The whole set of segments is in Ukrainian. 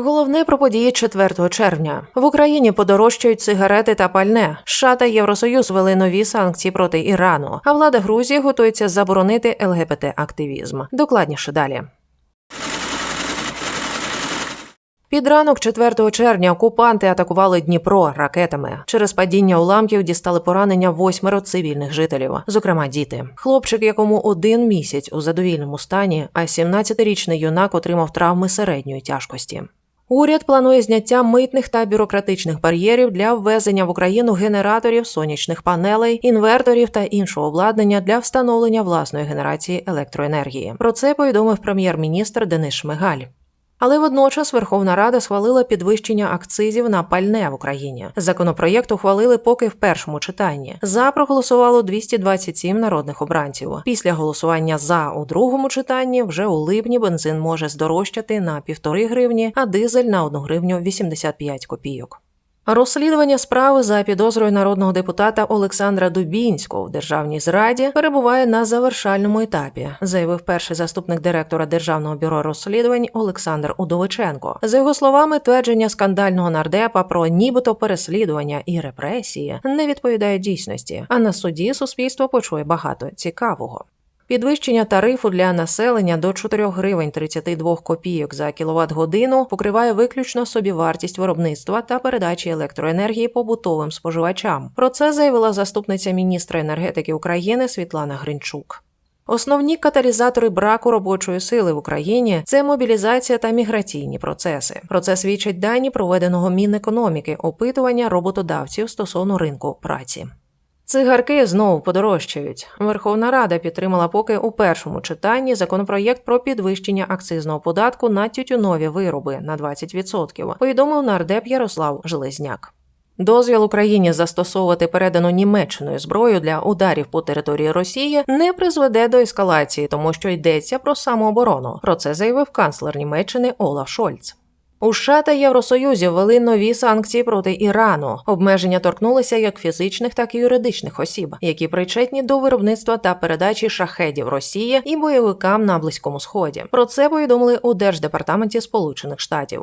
Головне про події 4 червня в Україні подорожчають сигарети та пальне. США та Євросоюз ввели нові санкції проти Ірану. А влада Грузії готується заборонити ЛГБТ-активізм. Докладніше далі. Під ранок 4 червня окупанти атакували Дніпро ракетами. Через падіння уламків дістали поранення восьмеро цивільних жителів, зокрема діти. Хлопчик, якому один місяць у задовільному стані, а 17-річний юнак отримав травми середньої тяжкості. Уряд планує зняття митних та бюрократичних бар'єрів для ввезення в Україну генераторів, сонячних панелей, інверторів та іншого обладнання для встановлення власної генерації електроенергії. Про це повідомив прем'єр-міністр Денис Шмигаль. Але водночас Верховна Рада схвалила підвищення акцизів на пальне в Україні. Законопроєкт ухвалили поки в першому читанні. За проголосувало 227 народних обранців. Після голосування за у другому читанні вже у липні бензин може здорожчати на півтори гривні, а дизель на 1 гривню 85 копійок. Розслідування справи за підозрою народного депутата Олександра Дубінського в державній зраді перебуває на завершальному етапі, заявив перший заступник директора Державного бюро розслідувань Олександр Удовиченко. За його словами, твердження скандального нардепа про нібито переслідування і репресії не відповідає дійсності. А на суді суспільство почує багато цікавого. Підвищення тарифу для населення до 4 гривень 32 копійок за кіловат годину покриває виключно собівартість виробництва та передачі електроенергії побутовим споживачам. Про це заявила заступниця міністра енергетики України Світлана Гринчук. Основні каталізатори браку робочої сили в Україні це мобілізація та міграційні процеси. Про це свідчать дані проведеного Мінекономіки опитування роботодавців стосовно ринку праці. Цигарки знову подорожчають. Верховна Рада підтримала поки у першому читанні законопроєкт про підвищення акцизного податку на тютюнові вироби на 20%, повідомив нардеп Ярослав Железняк. Дозвіл Україні застосовувати передану Німеччиною зброю для ударів по території Росії не призведе до ескалації, тому що йдеться про самооборону. Про це заявив канцлер Німеччини Олаф Шольц. У США та Євросоюзі ввели нові санкції проти Ірану. Обмеження торкнулися як фізичних, так і юридичних осіб, які причетні до виробництва та передачі шахедів Росії і бойовикам на близькому сході. Про це повідомили у Держдепартаменті Сполучених Штатів.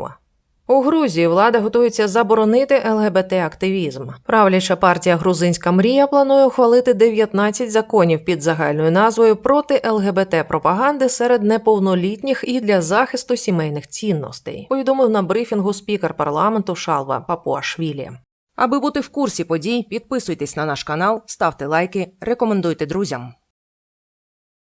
У Грузії влада готується заборонити ЛГБТ-активізм. Правляча партія Грузинська мрія планує ухвалити 19 законів під загальною назвою проти ЛГБТ-пропаганди серед неповнолітніх і для захисту сімейних цінностей. Повідомив на брифінгу спікер парламенту Шалва Папуашвілі. Аби бути в курсі подій, підписуйтесь на наш канал, ставте лайки, рекомендуйте друзям.